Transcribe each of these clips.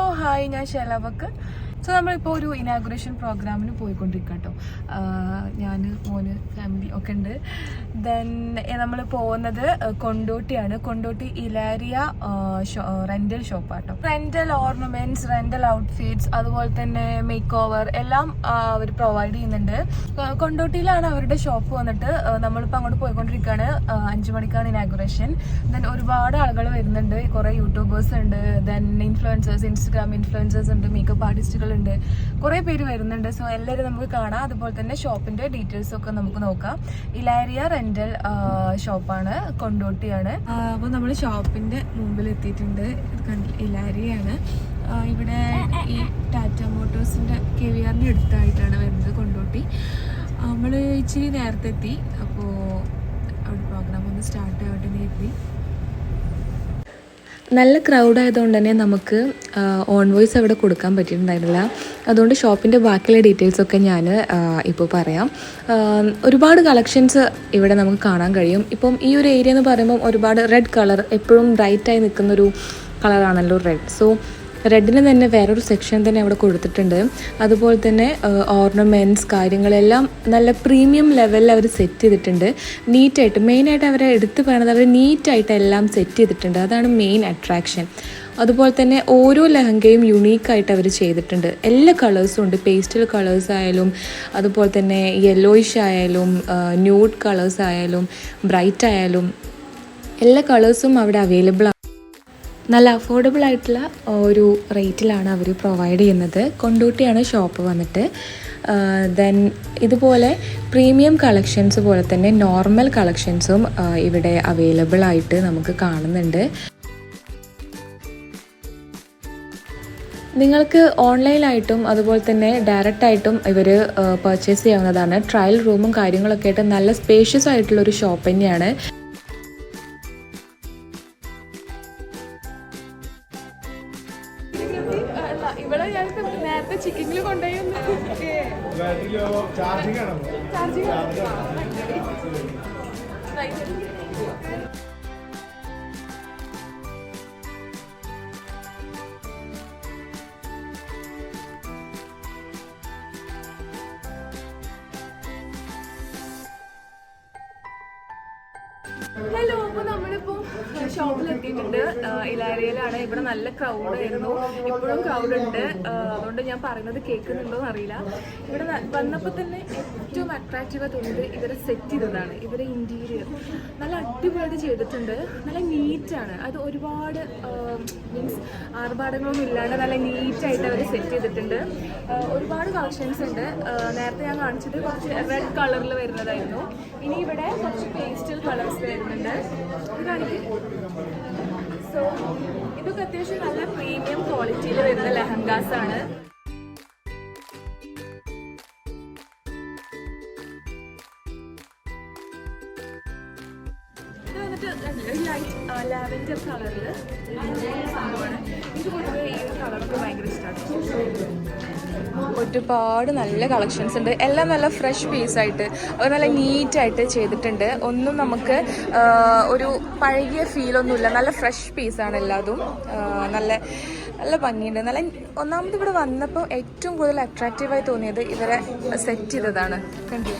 Hello hi ഞാൻ ശലവക്ക് so നമ്മളിപ്പോൾ ഒരു ഇനാഗുറേഷൻ പ്രോഗ്രാമിന് പോയിക്കൊണ്ടിരിക്കുക കേട്ടോ ഞാൻ മോന് ഫാമിലി ഒക്കെ ഉണ്ട്. ദെൻ നമ്മൾ പോകുന്നത് കൊണ്ടോട്ടിയാണ്. കൊണ്ടോട്ടി ഇലാരിയ റെന്റൽ ഷോപ്പാട്ടോ റെന്റൽ ഓർണമെന്റ്സ് റെന്റൽ ഔട്ട്ഫിറ്റ്സ് അതുപോലെ തന്നെ മേക്ക് ഓവർ എല്ലാം അവർ പ്രൊവൈഡ് ചെയ്യുന്നുണ്ട്. കൊണ്ടോട്ടിയിലാണ് അവരുടെ ഷോപ്പ് വന്നിട്ട് നമ്മളിപ്പോൾ അങ്ങോട്ട് പോയിക്കൊണ്ടിരിക്കുകയാണ് അഞ്ച് മണിക്കാണ് ഇനാഗുറേഷൻ ദെൻ ഒരുപാട് ആളുകൾ വരുന്നുണ്ട്. കുറേ യൂട്യൂബേഴ്സ് ഉണ്ട്. ദെൻ ഇൻഫ്ലുവൻസേഴ്സ് ഇൻസ്റ്റഗ്രാം ഇൻഫ്ലുവൻസേഴ്സ് ഉണ്ട്. മേക്കപ്പ് ആർട്ടിസ്റ്റുകൾ ഉണ്ട് കുറേ പേര് വരുന്നുണ്ട്. സോ എല്ലാവരും നമുക്ക് കാണാം. അതുപോലെ തന്നെ ഷോപ്പിന്റെ ഡീറ്റെയിൽസ് ഒക്കെ നമുക്ക് നോക്കാം. ഇലാരിയ റെന്റൽ ഷോപ്പാണ്. കൊണ്ടോട്ടിയാണ്. അപ്പോൾ നമ്മൾ ഷോപ്പിന്റെ മുമ്പിൽ എത്തിയിട്ടുണ്ട് ഇലാരിയാണ് ഇവിടെ ഈ ടാറ്റ മോട്ടോഴ്സിന്റെ കെ വി ആറിന്റെ അടുത്തായിട്ടാണ് വരുന്നത് കൊണ്ടോട്ടി. നമ്മൾ ഇച്ചിരി നേരത്തെ എത്തി അപ്പോൾ അവിടെ പ്രോഗ്രാം ഒന്ന് സ്റ്റാർട്ട് ആവട്ടെ എന്ന് കരുതി. നല്ല ക്രൗഡ് ആയതുകൊണ്ട് തന്നെ നമുക്ക് ഓൺ വോയിസ് അവിടെ കൊടുക്കാൻ പറ്റിയിട്ടുണ്ടായിരുന്നില്ല. അതുകൊണ്ട് ഷോപ്പിന്റെ ബാക്കിയുള്ള ഡീറ്റെയിൽസൊക്കെ ഞാൻ ഇപ്പോൾ പറയാം. ഒരുപാട് കളക്ഷൻസ് ഇവിടെ നമുക്ക് കാണാൻ കഴിയും. ഇപ്പം ഈ ഒരു ഏരിയ എന്ന് പറയുമ്പോൾ ഒരുപാട് റെഡ് കളർ എപ്പോഴും ബ്രൈറ്റായി നിൽക്കുന്നൊരു കളറാണല്ലോ റെഡ് സോ റെഡിന് തന്നെ വേറൊരു സെക്ഷൻ തന്നെ അവിടെ കൊടുത്തിട്ടുണ്ട്. അതുപോലെ തന്നെ ഓർണമെന്റ്സ് കാര്യങ്ങളെല്ലാം നല്ല പ്രീമിയം ലെവലിൽ അവർ സെറ്റ് ചെയ്തിട്ടുണ്ട്. നീറ്റായിട്ട് മെയിനായിട്ട് അവരെ എടുത്തു പറയുന്നത് അവർ നീറ്റായിട്ട് എല്ലാം സെറ്റ് ചെയ്തിട്ടുണ്ട്. അതാണ് മെയിൻ അട്രാക്ഷൻ അതുപോലെ തന്നെ ഓരോ ലഹങ്കയും യുണീക്കായിട്ട് അവർ ചെയ്തിട്ടുണ്ട്. എല്ലാ കളേഴ്സും ഉണ്ട്. പേസ്റ്റൽ കളേഴ്സ് ആയാലും അതുപോലെ തന്നെ യെല്ലോയിഷ് ആയാലും ന്യൂഡ് കളേഴ്സ് ആയാലും ബ്രൈറ്റ് ആയാലും എല്ലാ കളേഴ്സും അവിടെ അവൈലബിൾ ആണ്. നല്ല അഫോർഡബിൾ ആയിട്ടുള്ള ഒരു റേറ്റിലാണ് അവർ പ്രൊവൈഡ് ചെയ്യുന്നത്. കൊണ്ടോട്ടിയാണ് ഷോപ്പ് വന്നിട്ട്. ദെൻ ഇതുപോലെ പ്രീമിയം കളക്ഷൻസ് പോലെ തന്നെ നോർമൽ കളക്ഷൻസും ഇവിടെ അവൈലബിൾ ആയിട്ട് നമുക്ക് കാണുന്നുണ്ട്. നിങ്ങൾക്ക് ഓൺലൈനായിട്ടും അതുപോലെ തന്നെ ഡയറക്റ്റ് ആയിട്ടും ഇവർ പർച്ചേസ് ചെയ്യാവുന്നതാണ്. ട്രയൽ റൂമും കാര്യങ്ങളൊക്കെ ആയിട്ട് നല്ല സ്പേഷ്യസ് ആയിട്ടുള്ള ഒരു ഷോപ്പ് തന്നെയാണ്. ഇവിടെ ഞാൻ നേരത്തെ ചിക്കനിൽ കൊണ്ടുപോയി ഹലോ അപ്പൊ നമ്മളിപ്പോ ഷോപ്പിൽ എത്തിയിട്ടുണ്ട് ഇലാരിയയിലാണ് ഇവിടെ നല്ല ക്രൗഡ് ആയിരുന്നു. ഇപ്പോഴും ക്രൗഡ് ഉണ്ട്. അതുകൊണ്ട് ഞാൻ പറയുന്നത് കേൾക്കുന്നുണ്ടോ എന്ന് അറിയില്ല ഇവിടെ വന്നപ്പോൾ തന്നെ ഏറ്റവും അട്രാക്റ്റീവ് തോന്നിയത് ഇവരെ സെറ്റ് ചെയ്തതാണ്. ഇവരെ ഇന്റീരിയർ നല്ല അടിപൊളിയായിട്ട് ചെയ്തിട്ടുണ്ട്. നല്ല നീറ്റാണ് അത് ഒരുപാട് മീൻസ് ആർഭാടങ്ങളൊന്നും ഇല്ലാണ്ട് നല്ല നീറ്റായിട്ട് അവർ സെറ്റ് ചെയ്തിട്ടുണ്ട്. ഒരുപാട് കളക്ഷൻസ് ഉണ്ട്. നേരത്തെ ഞാൻ കാണിച്ചത് കുറച്ച് റെഡ് കളറിൽ വരുന്നതായിരുന്നു. ഇനി ഇവിടെ കുറച്ച് പേസ്റ്റൽ കളേഴ്സ് വരുന്നുണ്ട്. ഇത് കാണിക്കും സോ ഇതൊക്കെ അത്യാവശ്യം നല്ല പ്രീമിയം ക്വാളിറ്റിയിൽ വരുന്ന ലെഹങ്കാസ് ആണ്. വന്നിട്ട് ലൈറ്റ് ലാവൻഡർ കളറിൽ സംഭവമാണ്. ഈ ഒരുപാട് നല്ല കളക്ഷൻസ് ഉണ്ട്. എല്ലാം നല്ല ഫ്രഷ് പീസ് ആയിട്ട് അവർ നല്ല നീറ്റായിട്ട് ചെയ്തിട്ടുണ്ട്. ഒന്നും നമുക്ക് ഒരു പഴകിയ ഫീലൊന്നുമില്ല നല്ല ഫ്രഷ് പീസാണ് എല്ലാതും. നല്ല നല്ല ഭംഗിയുണ്ട്. നല്ല ഒന്നാമത് ഇവിടെ വന്നപ്പോൾ ഏറ്റവും കൂടുതൽ അട്രാക്റ്റീവായി തോന്നിയത് ഇവരെ സെറ്റ് ചെയ്തതാണ്. കണ്ടു?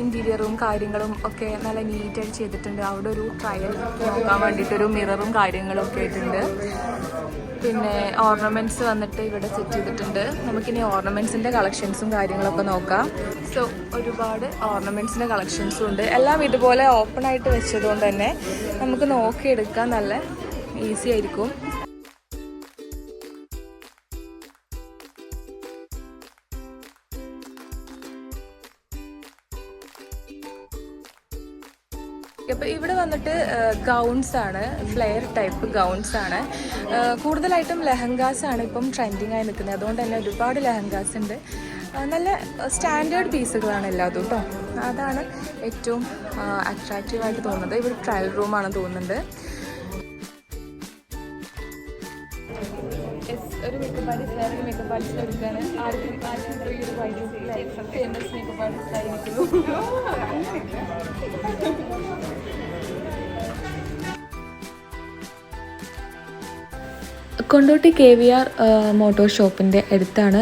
ഇന്റീരിയറും കാര്യങ്ങളും ഒക്കെ നല്ല നീറ്റായിട്ട് ചെയ്തിട്ടുണ്ട്. അവിടെ ഒരു ട്രയൽ നോക്കാൻ വേണ്ടിയിട്ടൊരു മിററും കാര്യങ്ങളും ഒക്കെ ആയിട്ടുണ്ട്. പിന്നെ ഓർണമെന്റ്സ് വന്നിട്ട് ഇവിടെ സെറ്റ് ചെയ്തിട്ടുണ്ട്. നമുക്കിനി ഓർണമെന്റ്സിന്റെ കളക്ഷൻസും കാര്യങ്ങളൊക്കെ നോക്കാം. സോ ഒരുപാട് ഓർണമെന്റ്സിന്റെ കളക്ഷൻസും ഉണ്ട്. എല്ലാം ഇതുപോലെ ഓപ്പൺ ആയിട്ട് വെച്ചതുകൊണ്ട് തന്നെ നമുക്ക് നോക്കിയെടുക്കാൻ നല്ല ഈസി ആയിരിക്കും. അപ്പോൾ ഇവിടെ വന്നിട്ട് ഗൗൺസ് ആണ് ഫ്ലെയർ ടൈപ്പ് ഗൗൺസ് ആണ്. കൂടുതലായിട്ടും ലെഹങ്കാസ് ആണ് ഇപ്പം ട്രെൻഡിങ് ആയി നിൽക്കുന്നത്. അതുകൊണ്ട് തന്നെ ഒരുപാട് ലെഹങ്കാസ് ഉണ്ട്. നല്ല സ്റ്റാൻഡേർഡ് പീസുകളാണ് എല്ലാതും കേട്ടോ അതാണ് ഏറ്റവും അട്രാക്റ്റീവ് ആയിട്ട് തോന്നുന്നത്. ഇവിടെ ട്രയൽ റൂമാണ് തോന്നുന്നുണ്ട്. ഒരു മേക്കപ്പ് ആർട്ടിസ്റ്റ് വേറെ മേക്കപ്പ് ആർട്ടിസ്റ്റ് എടുക്കാണ് ആർക്കും ആർക്കും ഒരു വൈദ്യുതി ഫേമസ് മേക്കപ്പ് ആർട്ടിസ്റ്റ് ആയിരിക്കുന്നു. Kondotty K V R motor ഷോപ്പിന്റെ അടുത്താണ്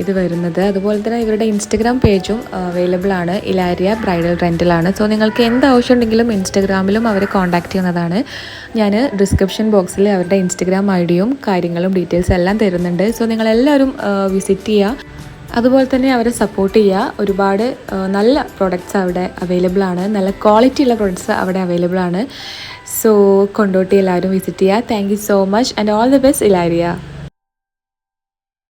ഇത് വരുന്നത്. അതുപോലെ തന്നെ ഇവരുടെ ഇൻസ്റ്റഗ്രാം പേജും അവൈലബിൾ ആണ്. ഇലാരിയ ബ്രൈഡൽ റെന്റലാണ് സോ നിങ്ങൾക്ക് എന്ത് ആവശ്യം ഉണ്ടെങ്കിലും ഇൻസ്റ്റഗ്രാമിലും അവരെ കോൺടാക്റ്റ് ചെയ്യുന്നതാണ്. ഞാൻ ഡിസ്ക്രിപ്ഷൻ ബോക്സിൽ അവരുടെ ഇൻസ്റ്റഗ്രാം ഐ ഡിയും കാര്യങ്ങളും ഡീറ്റെയിൽസ് എല്ലാം തരുന്നുണ്ട്. സോ നിങ്ങളെല്ലാവരും വിസിറ്റ് ചെയ്യുക അതുപോലെ തന്നെ അവരെ സപ്പോർട്ട് ചെയ്യുക ഒരുപാട് നല്ല പ്രൊഡക്ട്സ് അവിടെ അവൈലബിൾ ആണ്. നല്ല ക്വാളിറ്റി ഉള്ള പ്രൊഡക്ട്സ് അവിടെ അവൈലബിൾ ആണ്. സോ കൊണ്ടോട്ടി എല്ലാവരും വിസിറ്റ് ചെയ്യുക thank so much and all the best Ilaria.